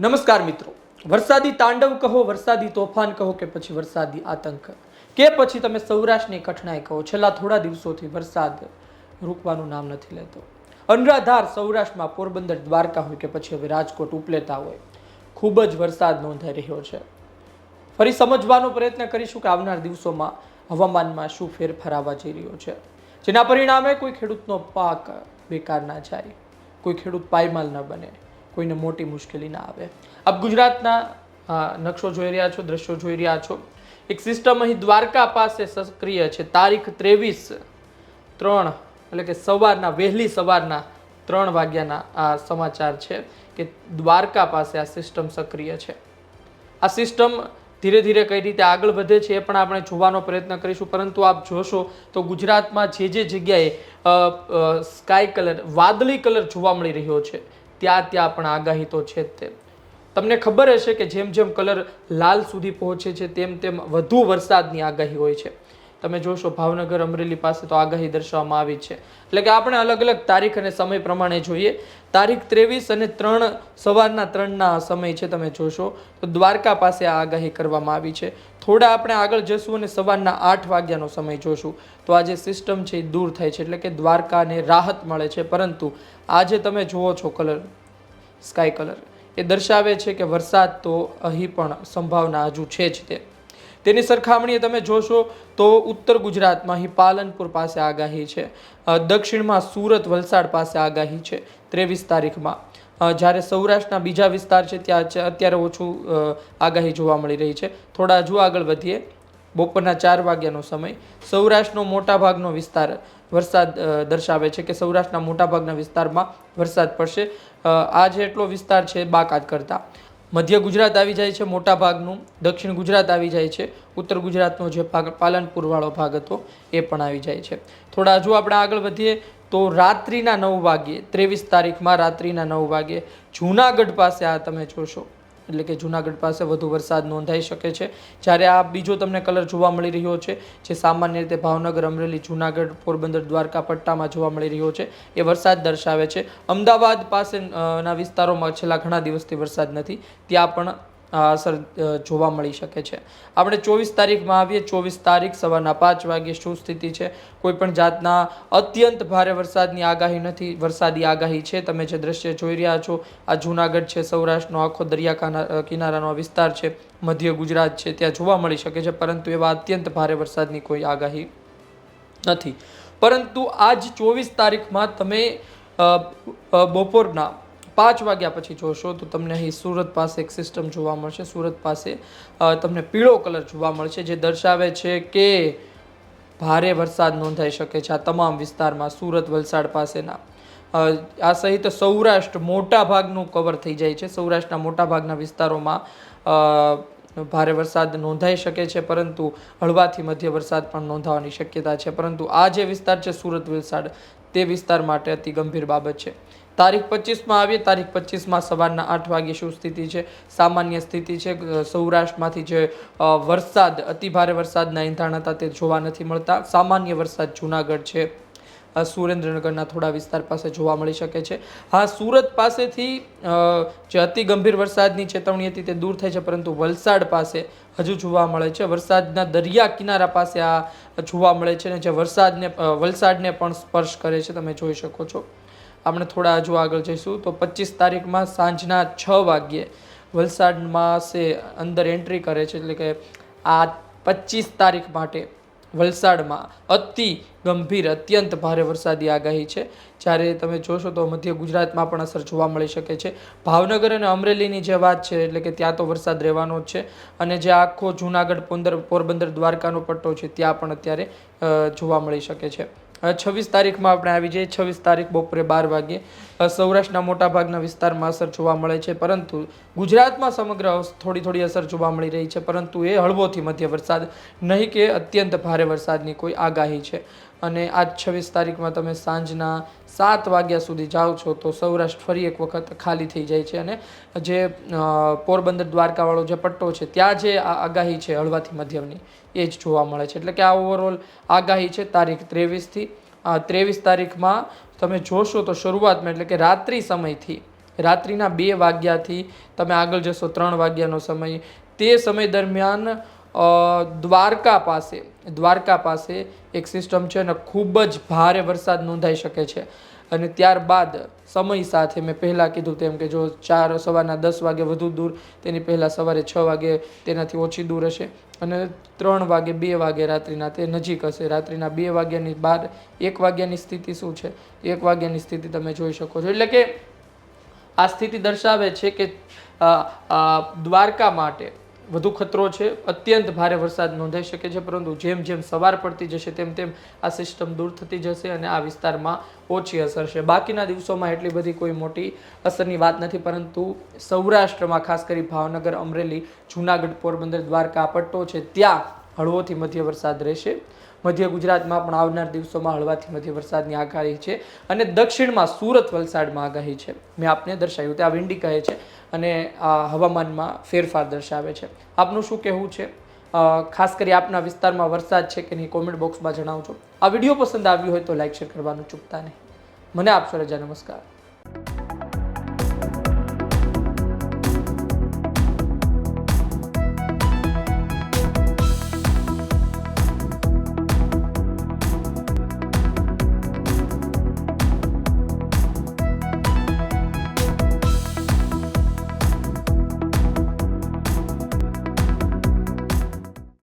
નમસ્કાર મિત્રો. વરસાદી તાંડવ કહો, વરસાદી તોફાન કહો કે પછી વરસાદી આતંક? કે પછી તમે સૌરાષ્ટ્રની કઠણાઈ કહો? છેલ્લા થોડા દિવસોથી વરસાદ રૂકવાનું નામ નથી લેતો. અનરાધાર સૌરાષ્ટ્રમાં પોરબંદર દ્વારકા હોય કે પછી હવે રાજકોટ ઉપલેતા હોય, ખૂબ જ વરસાદ નોંધાઈ રહ્યો છે. ફરી સમજવાનો પ્રયત્ન કરીશું કે આવનાર દિવસોમાં હવામાનમાં શું ફેરફાર આવવા જઈ રહ્યો છે? જેના પરિણામે કોઈ ખેડૂતનો પાક બેકાર ના જાય, કોઈ ખેડૂત પાયમાલ ન બને. કોઈને મોટી મુશ્કેલી ના આવે. આપ ગુજરાતના નકશો જોઈ રહ્યા છો, દ્રશ્યો જોઈ રહ્યા છો. એક સિસ્ટમ અહીં દ્વારકા પાસે સક્રિય છે. તારીખ ત્રેવીસ ત્રણ, એટલે કે સવારના, વહેલી સવારના ત્રણ વાગ્યાના આ સમાચાર છે કે દ્વારકા પાસે આ સિસ્ટમ સક્રિય છે. આ સિસ્ટમ ધીરે ધીરે કઈ રીતે આગળ વધે છે એ પણ આપણે જોવાનો પ્રયત્ન કરીશું. પરંતુ આપ જોશો તો ગુજરાતમાં જે જે જગ્યાએ સ્કાય કલર વાદળી કલર જોવા મળી રહ્યો છે. ત્યાં ત્યાં પણ આગાહી તો છે જ તે. તમને ખબર હશે કે જેમ જેમ કલર લાલ સુધી પહોંચે છે, તેમ તેમ વધુ વરસાદની આગાહી હોય છે. તમે જોશો ભાવનગર અમરેલી પાસે તો આગાહી દર્શાવવામાં આવી છે. એટલે કે આપણે અલગ અલગ તારીખ અને સમય પ્રમાણે જોઈએ. તારીખ ત્રેવીસ અને ત્રણ સવારના ત્રણના સમય છે તમે જોશો. તો દ્વારકા પાસે આ આગાહી કરવામાં આવી છે. થોડા આપણે આગળ જશું અને સવારના આઠ વાગ્યાનો સમય જોશું. તો આ જે સિસ્ટમ છે એ દૂર થાય છે. એટલે કે દ્વારકાને રાહત મળે છે. પરંતુ આજે તમે જુઓ છો કલર, સ્કાય કલર. એ દર્શાવે છે કે વરસાદ તો અહીં પણ સંભાવના હજુ છે જ તે. તેની સરખામણીએ તમે જોશો તો ઉત્તર ગુજરાતમાં અહીં પાલનપુર પાસે આગાહી છે. દક્ષિણમાં સુરત, વલસાડ પાસે આગાહી છે ત્રેવીસ તારીખમાં. જ્યારે સૌરાષ્ટ્રના બીજા વિસ્તાર છે ત્યાં અત્યારે ઓછું આગાહી જોવા મળી રહી છે. થોડા હજુ આગળ વધીએ. બપોરના ચાર વાગ્યાનો સમય. સૌરાષ્ટ્રનો મોટાભાગનો વિસ્તાર વરસાદ દર્શાવે છે કે સૌરાષ્ટ્રના મોટાભાગના વિસ્તારમાં વરસાદ પડશે. આજે એટલો વિસ્તાર છે બાકાત કરતા. મધ્ય ગુજરાત આવી જાય છે મોટા ભાગનું દક્ષિણ ગુજરાત આવી જાય છે, ઉત્તર ગુજરાતનો જે ભાગ પાલનપુરવાળો ભાગ હતો, એ પણ આવી જાય છે. થોડા હજુ આપણે આગળ વધીએ, તો રાત્રિના નવ વાગ્યે, ત્રેવીસ તારીખમાં રાત્રિના નવ વાગ્યે જૂનાગઢ પાસે આ તમે જોશો. એટલે કે જૂનાગઢ પાસે વધુ વરસાદ નોંધાઈ શકે છે. જ્યારે આ બીજો તમને કલર જોવા મળી રહ્યો છે, જે સામાન્ય રીતે ભાવનગર, અમરેલી, જૂનાગઢ, પોરબંદર, દ્વારકા, પટ્ટામાં જોવા મળી રહ્યો છે, એ વરસાદ દર્શાવે છે. અમદાવાદ પાસેના વિસ્તારોમાં છેલ્લા ઘણા દિવસથી વરસાદ નથી. ત્યાં પણ અસર જોવા મળી શકે છે. આપણે ચોવીસ તારીખમાં આવીએ, ચોવીસ તારીખ સવારના પાંચ વાગ્યે શું સ્થિતિ છે? કોઈપણ જાતના અત્યંત ભારે વરસાદની આગાહી નથી. વરસાદી આગાહી છે. તમે જે દ્રશ્ય જોઈ રહ્યા છો, આ જૂનાગઢ છે, સૌરાષ્ટ્રનો આખો દરિયા કિનારાનો વિસ્તાર છે, મધ્ય ગુજરાત છે, ત્યાં જોવા મળી શકે છે, પરંતુ એવા અત્યંત ભારે વરસાદની કોઈ આગાહી નથી. પરંતુ આજ ચોવીસ તારીખમાં તમે બપોરના પાંચ વાગ્યા પછી જોશો તો તમને અહીં સુરત પાસે એક સિસ્ટમ જોવા મળશે. સુરત પાસે તમને પીળો કલર જોવા મળશે જે દર્શાવે છે કે ભારે વરસાદ નોંધાઈ શકે છે આ તમામ વિસ્તારમાં સુરત વલસાડ પાસેના. આ સહિત સૌરાષ્ટ્ર મોટા ભાગનું કવર થઈ જાય છે. સૌરાષ્ટ્રના મોટા ભાગના વિસ્તારોમાં ભારે વરસાદ નોંધાઈ શકે છે, પરંતુ હળવાથી મધ્ય વરસાદ પણ નોંધાવાની શક્યતા છે. પરંતુ આ જે વિસ્તાર છે, સુરત, વલસાડ, તે વિસ્તાર માટે અતિ ગંભીર બાબત છે. તારીખ પચીસમાં આવીએ, તારીખ પચીસમાં સવારના આઠ વાગે શું સ્થિતિ છે? સામાન્ય સ્થિતિ છે સૌરાષ્ટ્રમાંથી જે વરસાદ, અતિ ભારે વરસાદના એંધાણ હતા તે જોવા નથી મળતા. સામાન્ય વરસાદ જુનાગઢ છે. સુરેન્દ્રનગરના થોડા વિસ્તાર પાસે જોવા મળી શકે છે. હા, સુરત પાસેથી જે અતિ ગંભીર વરસાદની ચેતવણી હતી તે દૂર થાય છે, પરંતુ વલસાડ પાસે હજુ જોવા મળે છે. વરસાદના દરિયા કિનારા પાસે આ જોવા મળે છે અને જે વરસાદને વલસાડને પણ સ્પર્શ કરે છે, તમે જોઈ શકો છો. આપણે થોડા હજુ આગળ જઈશું. તો પચીસ તારીખમાં સાંજના છ વાગ્યે વલસાડમાં સે અંદર એન્ટ્રી કરે છે, એટલે કે આ પચીસ તારીખ માટે વલસાડમાં અતિ ગંભીર, અત્યંત ભારે વરસાદી આગાહી છે. જ્યારે તમે જોશો તો મધ્ય ગુજરાતમાં પણ અસર જોવા મળી શકે છે. ભાવનગર અને અમરેલીની જે વાત છે, એટલે કે ત્યાં તો વરસાદ રહેવાનો જ છે. અને જે આખો જૂનાગઢ પોંદર પોરબંદર દ્વારકાનો પટ્ટો છે, ત્યાં પણ અત્યારે જોવા મળી શકે છે. છવ્વીસ તારીખમાં આપણે આવી જઈએ. છવ્વીસ તારીખ બપોરે બાર વાગ્યે. સૌરાષ્ટ્રના મોટાભાગના વિસ્તારમાં અસર જોવા મળે છે. પરંતુ ગુજરાતમાં સમગ્ર થોડી થોડી અસર જોવા મળી રહી છે. પરંતુ એ હળવોથી મધ્ય વરસાદ નહીં કે અત્યંત ભારે વરસાદની કોઈ આગાહી છે. અને આજ છવ્વીસ તારીખમાં તમે સાંજના સાત વાગ્યા સુધી જાઓ છો તો સૌરાષ્ટ્ર ફરી એક વખત ખાલી થઈ જાય છે અને જે પોરબંદર દ્વારકાવાળો જે પટ્ટો છે, ત્યાં જે આગાહી છે હળવાથી મધ્યમની, એ જ જોવા મળે છે. એટલે કે આ ઓવરઓલ આગાહી છે તારીખ ત્રેવીસથી ત્રેવીસ તારીખમાં તમે જોશો તો શરૂઆતમાં એટલે કે રાત્રિ સમયથી, રાત્રિના બે વાગ્યાથી તમે આગળ જશો, ત્રણ વાગ્યાનો સમય, તે સમય દરમિયાન દ્વારકા પાસે દ્વારકા પાસે એક સિસ્ટમ છે અને ખૂબ જ ભારે વરસાદ નોંધાઈ શકે છે. અને ત્યારબાદ સમય સાથે મેં પહેલાં કીધું તેમ કે જો ચાર સવારના દસ વાગે વધુ દૂર, તેની પહેલાં સવારે છ વાગે તેનાથી ઓછી દૂર હશે. અને ત્રણ વાગે બે વાગે રાત્રિના તે નજીક હશે. રાત્રિના બે વાગ્યાની બાર એક વાગ્યાની સ્થિતિ શું છે? એક વાગ્યાની સ્થિતિ તમે જોઈ શકો છો. એટલે કે આ સ્થિતિ દર્શાવે છે કે દ્વારકા માટે વધુ ખતરો છે. અત્યંત ભારે વરસાદ નોંધાઈ શકે છે, પરંતુ જેમ જેમ સવાર પડતી જશે તેમ તેમ આ સિસ્ટમ દૂર થતી જશે અને આ વિસ્તારમાં ઓછી અસર છે. બાકીના દિવસોમાં એટલી બધી કોઈ મોટી અસરની વાત નથી, પરંતુ સૌરાષ્ટ્રમાં ખાસ કરી ભાવનગર, અમરેલી, જૂનાગઢ, પોરબંદર, દ્વારકા પટ્ટો છે, ત્યાં હળવોથી મધ્ય વરસાદ રહેશે. મધ્ય ગુજરાતમાં પણ આવનાર દિવસોમાં હળવાથી મધ્ય વરસાદની આગાહી છે અને દક્ષિણમાં સુરત વલસાડમાં આગાહી છે. મેં આપને દર્શાવ્યું, તે આ વિંડી કહે છે અને હવામાનમાં ફેરફાર દર્શાવે છે. આપનું શું કહેવું છે? ખાસ કરી આપના વિસ્તારમાં વરસાદ છે કે નહીં કોમેન્ટ બોક્સમાં જણાવજો. આ વીડિયો પસંદ આવ્યો હોય તો લાઇક શેર કરવાનું ચૂકતા નહીં. મને આપશો રજા. નમસ્કાર.